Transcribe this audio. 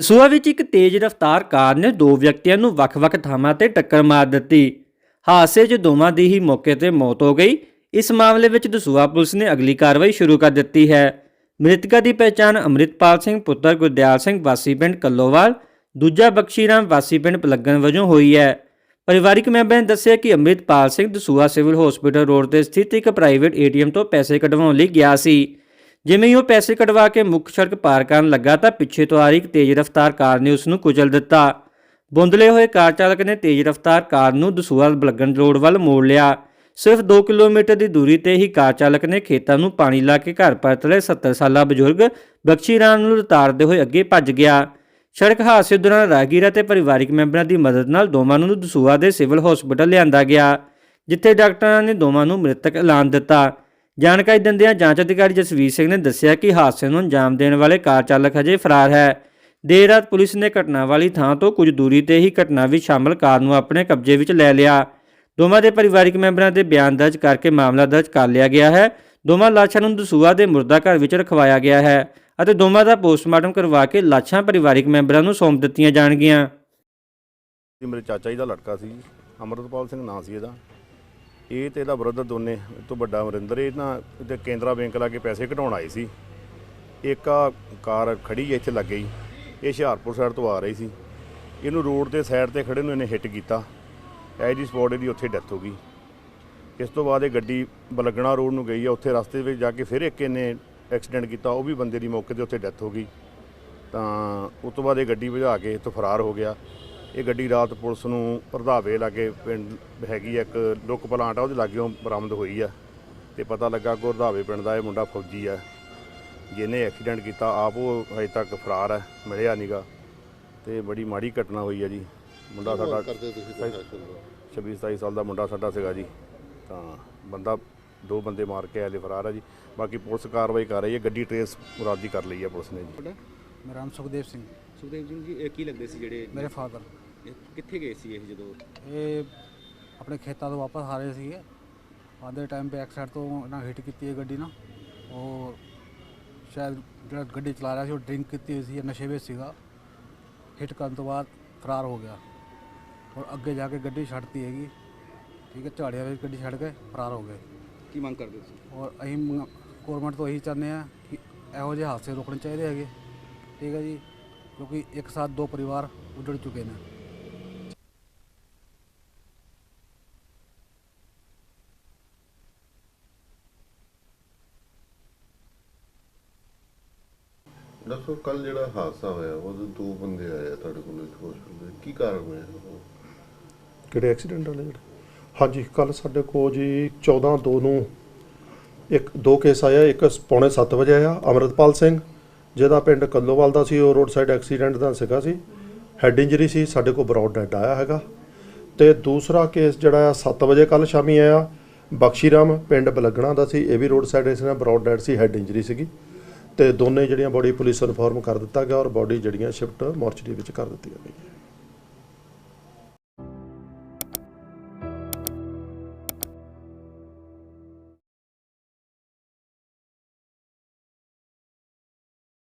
ਦਸੂਹਾ ਵਿੱਚ ਇੱਕ ਤੇਜ਼ ਰਫ਼ਤਾਰ ਕਾਰ ਨੇ ਦੋ ਵਿਅਕਤੀਆਂ ਨੂੰ ਵੱਖ-ਵੱਖ ਥਾਵਾਂ ਤੇ ਟੱਕਰ ਮਾਰ ਦਿੱਤੀ। ਹਾਦਸੇ 'ਚ ਦੋਵਾਂ ਦੀ ਹੀ ਮੌਕੇ ਤੇ ਮੌਤ ਹੋ ਗਈ। ਇਸ ਮਾਮਲੇ ਵਿੱਚ ਦਸੂਆ ਪੁਲਿਸ ਨੇ ਅਗਲੀ ਕਾਰਵਾਈ ਸ਼ੁਰੂ ਕਰ ਦਿੱਤੀ ਹੈ। ਮ੍ਰਿਤਕਾ ਦੀ ਪਛਾਣ ਅੰਮ੍ਰਿਤਪਾਲ ਸਿੰਘ, ਪੁੱਤਰ ਗੁਰਦਿਆਲ ਸਿੰਘ, ਵਾਸੀ ਪਿੰਡ ਕੱਲੋਵਾਲ, ਦੂਜਾ ਬਖਸ਼ੀਰਾਮ, ਵਾਸੀ ਪਿੰਡ ਪਲੱਗਣ ਵਜੋਂ ਹੋਈ ਹੈ। ਪਰਿਵਾਰਿਕ ਮੈਂਬਰਾਂ ਨੇ ਦੱਸਿਆ ਕਿ Amritpal Singh Dasuya civil hospital road ਤੇ ਸਥਿਤ ਇੱਕ ਪ੍ਰਾਈਵੇਟ ਏਟੀਐਮ ਤੋਂ ਪੈਸੇ ਕਢਵਾਉਣ ਲਈ ਗਿਆ ਸੀ। ਜਿਵੇਂ ਹੀ ਉਹ ਪੈਸੇ ਕਢਵਾ ਕੇ ਮੁੱਖ ਸੜਕ ਪਾਰ ਕਰਨ ਲੱਗਾ ਤਾਂ ਪਿੱਛੇ ਤੋਂ ਆ ਰਹੀ ਇੱਕ ਤੇਜ਼ ਰਫ਼ਤਾਰ ਕਾਰ ਨੇ ਉਸ ਨੂੰ ਕੁਚਲ ਦਿੱਤਾ। ਬੁੰਦਲੇ ਹੋਏ ਕਾਰ ਚਾਲਕ ਨੇ ਤੇਜ਼ ਰਫ਼ਤਾਰ ਕਾਰ ਨੂੰ ਦਸੂਹਾ ਬਲਗਣ ਰੋਡ ਵੱਲ ਮੋੜ ਲਿਆ। ਸਿਰਫ 2 ਕਿਲੋਮੀਟਰ ਦੀ ਦੂਰੀ ਤੇ ਹੀ ਕਾਰ ਚਾਲਕ ਨੇ ਖੇਤਾਂ ਨੂੰ ਪਾਣੀ ਲਾ ਕੇ ਘਰ ਪਰਤਲੇ ਰਹੇ 70 ਸਾਲਾ ਬਜ਼ੁਰਗ ਬਖਸ਼ੀ ਰਾਮ ਨੂੰ ਉਤਾਰਦੇ ਹੋਏ ਅੱਗੇ ਭੱਜ ਗਿਆ। ਸੜਕ ਹਾਦਸੇ ਦੌਰਾਨ ਰਾਹਗੀਰਾਂ ਤੇ ਪਰਿਵਾਰਿਕ ਮੈਂਬਰਾਂ ਦੀ ਮਦਦ ਨਾਲ ਦੋਵਾਂ ਨੂੰ ਦਸੂਹਾ ਦੇ ਸਿਵਲ ਹਸਪਤਾਲ ਲਿਆਂਦਾ ਗਿਆ, ਜਿੱਥੇ ਡਾਕਟਰਾਂ ਨੇ ਦੋਵਾਂ ਨੂੰ ਮ੍ਰਿਤਕ ਐਲਾਨ ਦਿੱਤਾ। ਜਾਣਕਾਰੀ ਦਿੰਦਿਆਂ ਜਾਂਚ ਅਧਿਕਾਰੀ ਜਸਵੀਰ ਸਿੰਘ ਨੇ ਦੱਸਿਆ ਕਿ ਹਾਦਸੇ ਨੂੰ ਅੰਜਾਮ ਦੇਣ ਵਾਲੇ ਕਾਰ ਚਾਲਕ ਹਜੇ ਫਰਾਰ ਹੈ। ਦੇਰ ਰਾਤ ਪੁਲਿਸ ਨੇ ਘਟਨਾ ਵਾਲੀ ਥਾਂ ਤੋਂ ਕੁਝ ਦੂਰੀ ਤੇ ਹੀ ਘਟਨਾ ਵਿੱਚ ਸ਼ਾਮਲ ਕਾਰ ਨੂੰ ਆਪਣੇ ਕਬਜ਼ੇ ਵਿੱਚ ਲੈ ਲਿਆ। ਦੋਵਾਂ ਦੇ ਪਰਿਵਾਰਿਕ ਮੈਂਬਰਾਂ ਦੇ ਬਿਆਨ ਦਰਜ ਕਰਕੇ ਮਾਮਲਾ ਦਰਜ ਕਰ ਲਿਆ ਗਿਆ ਹੈ। ਦੋਵਾਂ ਲਾਸ਼ਾਂ ਨੂੰ ਦਸੂਆ ਦੇ ਮੁਰਦਾ ਘਰ ਵਿੱਚ ਰਖਵਾਇਆ ਗਿਆ ਹੈ ਅਤੇ ਦੋਵਾਂ ਦਾ ਪੋਸਟਮਾਰਟਮ ਕਰਵਾ ਕੇ ਲਾਸ਼ਾਂ ਪਰਿਵਾਰਕ ਮੈਂਬਰਾਂ ਨੂੰ ਸੌਂਪ ਦਿੱਤੀਆਂ ਜਾਣਗੀਆਂ। ਇਹ ਮੇਰੇ ਚਾਚਾ ਜੀ ਦਾ ਲੜਕਾ ਸੀ, ਅੰਮ੍ਰਿਤਪਾਲ ਸਿੰਘ ਨਾਂ ਸੀ ਇਹਦਾ। ਇਹ ਤੇ ਇਹਦਾ ਬ੍ਰਦਰ ਦੋਨੇ, ਇਹ ਤੋਂ ਵੱਡਾ ਅਮਰਿੰਦਰ, ਇਹ ਨਾ ਤੇ ਕੇਂਦਰਾ ਬੈਂਕ ਲਾ ਕੇ ਪੈਸੇ ਕਢਾਉਣ ਆਏ ਸੀ। ਇੱਕ ਆ ਕਾਰ ਖੜੀ ਹੈ ਇੱਥੇ ਲੱਗ ਗਈ ਇਹ ਹੁਸ਼ਿਆਰਪੁਰ ਸਾਈਡ ਤੋਂ ਆ ਰਹੀ ਸੀ। ਇਹਨੂੰ ਰੋਡ ਦੇ ਸਾਈਡ ਤੇ ਖੜੇ ਨੂੰ ਇਹਨੇ ਹਿੱਟ ਕੀਤਾ। ਐ ਜੀ ਸਪੌਟ ਇਹਦੀ ਉੱਥੇ ਡੈਥ ਹੋ ਗਈ। ਇਸ ਤੋਂ ਬਾਅਦ ਇਹ ਗੱਡੀ ਬਲਗਣਾ ਰੋਡ ਨੂੰ ਗਈ ਆ, ਉੱਥੇ ਰਸਤੇ ਵਿੱਚ ਜਾ ਕੇ ਫਿਰ ਇੱਕ ਇਹਨੇ ਐਕਸੀਡੈਂਟ ਕੀਤਾ, ਉਹ ਵੀ ਬੰਦੇ ਦੀ ਮੌਕੇ ਤੇ ਉੱਥੇ ਡੈਥ ਹੋ ਗਈ। ਤਾਂ ਉਸ ਤੋਂ ਬਾਅਦ ਇਹ ਗੱਡੀ ਭਜਾ ਕੇ ਇੱਥੋਂ ਫਰਾਰ ਹੋ ਗਿਆ। ਇਹ ਗੱਡੀ ਰਾਤ ਪੁਲਿਸ ਨੂੰ ਪ੍ਰਧਾਵੇ ਲਾਗੇ ਪਿੰਡ ਹੈਗੀ ਇੱਕ ਲੁੱਕ ਪਲਾਂਟ ਆ ਉਹਦੇ ਲਾਗੇੋਂ ਬਰਾਮਦ ਹੋਈ ਆ। ਤੇ ਪਤਾ ਲੱਗਾ ਕਿ ਪ੍ਰਧਾਵੇ ਪਿੰਡ ਦਾ ਇਹ ਮੁੰਡਾ ਫੌਜੀ ਆ। ਜਿਹਨੇ ਐਕਸੀਡੈਂਟ ਕੀਤਾ ਆਪ ਉਹ ਹਜੇ ਤੱਕ ਫਰਾਰ ਹੈ ਮਿਲਿਆ ਨੀਗਾ ਤੇ ਬੜੀ ਮਾੜੀ ਘਟਨਾ ਹੋਈ ਆ ਜੀ। ਮੁੰਡਾ ਸਾਡਾ ਕਰਦੇ ਤੁਸੀਂ ਪ੍ਰਸ਼ਾਸਨ ਦਾ 26 27 ਸਾਲ ਦਾ ਮੁੰਡਾ ਸਾਡਾ ਸੀਗਾ ਜੀ। ਤਾਂ ਬੰਦਾ ਦੋ ਬੰਦੇ ਮਾਰ ਕੇ ਆਲੇ ਫਰਾਰ ਆ ਜੀ। ਬਾਕੀ ਪੁਲਿਸ ਕਾਰਵਾਈ ਕਰ ਰਹੀ ਹੈ ਗੱਡੀ ਟਰੇਸ ਮੁਰਾਦੀ ਕਰ ਲਈ ਹੈ ਪੁਲਿਸ ਨੇ ਜੀ। ਮੇਰਾ ਨਾਮ ਸੁਖਦੇਵ ਸਿੰਘ। ਸੁਖਦੇਵ ਸਿੰਘ ਜੀ ਇਹ ਕੀ ਲੱਗਦੇ ਸੀ ਜਿਹੜੇ ਮੇਰੇ ਫਾਦਰ। ਕਿੱਥੇ ਗਏ ਸੀ ਇਹ ਜਦੋਂ? ਇਹ ਆਪਣੇ ਖੇਤਾਂ ਤੋਂ ਵਾਪਸ ਆ ਰਹੇ ਸੀਗੇ। ਆਦੇ ਟਾਈਮ ਬੈਕ ਸਾਈਡ ਤੋਂ ਇਹਨਾਂ ਹਿੱਟ ਕੀਤੀ ਹੈ ਗੱਡੀ ਨਾ। ਉਹ ਸ਼ਾਇਦ ਜਿਹੜਾ ਗੱਡੀ ਚਲਾ ਰਿਹਾ ਸੀ ਉਹ ਡਰਿੰਕ ਕੀਤੀ ਹੋਈ ਸੀ ਜਾਂ ਨਸ਼ੇ ਵਿੱਚ ਸੀਗਾ। ਹਿੱਟ ਕਰਨ ਤੋਂ ਬਾਅਦ ਫਰਾਰ ਹੋ ਗਿਆ। ਔਰ ਅੱਗੇ ਜਾ ਕੇ ਗੱਡੀ ਛੱਡਤੀ ਹੈਗੀ। ਠੀਕ ਹੈ ਝਾੜੀਆਂ ਵਿੱਚ ਗੱਡੀ ਛੱਡ ਕੇ ਫਰਾਰ ਹੋ ਗਏ। ਕੀ ਮੰਗ ਕਰਦੇ ਸੀ ਔਰ ਅਸੀਂ ਗੌਰਮੈਂਟ ਤੋਂ ਇਹੀ ਚਾਹੁੰਦੇ ਆ ਕਿ ਇਹੋ ਜਿਹੇ ਹਾਦਸੇ ਰੋਕਣੇ ਚਾਹੀਦੇ ਹੈਗੇ। ਠੀਕ ਹੈ ਜੀ ਕਿਉਂਕਿ ਇੱਕ ਸਾਥ ਦੋ ਪਰਿਵਾਰ ਉਜੜ ਚੁੱਕੇ ਨੇ। ਦੱਸੋ ਕੱਲ ਜਿਹੜਾ ਹਾਦਸਾ ਹੋਇਆ, ਉਹਦੇ ਦੋ ਬੰਦੇ ਆਏ ਆ ਤੁਹਾਡੇ ਕੋਲ ਹਸਪੀਟਲ ਦੇ। ਕੀ ਕਾਰਨ ਹੋਇਆ ਕਿਹੜੇ ਐਕਸੀਡੈਂਟ ਵਾਲੇ ਜਿਹੜੇ? ਹਾਂਜੀ ਕੱਲ ਸਾਡੇ ਕੋਲ ਜੀ 14 2 ਨੂੰ ਇੱਕ, ਦੋ ਕੇਸ ਆਇਆ ਇੱਕ ਪੌਣੇ 7 ਵਜੇ ਆਇਆ, ਅਮਰਤਪਾਲ ਸਿੰਘ, ਜਿਹਦਾ ਪਿੰਡ ਕੱਲੋਵਾਲ ਦਾ ਸੀ, ਉਹ ਰੋਡ ਸਾਈਡ ਐਕਸੀਡੈਂਟ ਦਾ ਸੀਗਾ ਸੀ। ਹੈਡ ਇੰਜਰੀ ਸੀ, ਸਾਡੇ ਕੋਲ ਬਰੌਡ ਡੈਡ ਆਇਆ ਹੈਗਾ। ਤੇ ਦੂਸਰਾ ਕੇਸ ਜਿਹੜਾ ਆ 7 ਵਜੇ ਕੱਲ ਸ਼ਾਮੀ ਆਇਆ, ਬਖਸ਼ੀਰਾਮ ਪਿੰਡ ਬਲਗਣਾ ਦਾ ਸੀ, ਇਹ ਵੀ ਰੋਡ ਸਾਈਡ ਇਸ ਨਾਲ ਬਰੌਡ ਡੈਡ ਸੀ ਹੈਡ ਇੰਜਰੀ ਸੀਗੀ। ਤੇ ਦੋਨੇ ਜਿਹੜੀਆਂ ਬੋਡੀ ਪੁਲਿਸ ਨੂੰ ਇਨਫੋਰਮ ਕਰ ਦਿੱਤਾ ਗਿਆ ਔਰ ਬੋਡੀ ਜਿਹੜੀਆਂ ਸ਼ਿਫਟ ਮੋਰਚਰੀ ਵਿੱਚ ਕਰ ਦਿੱਤੀਆਂ ਗਈਆਂ।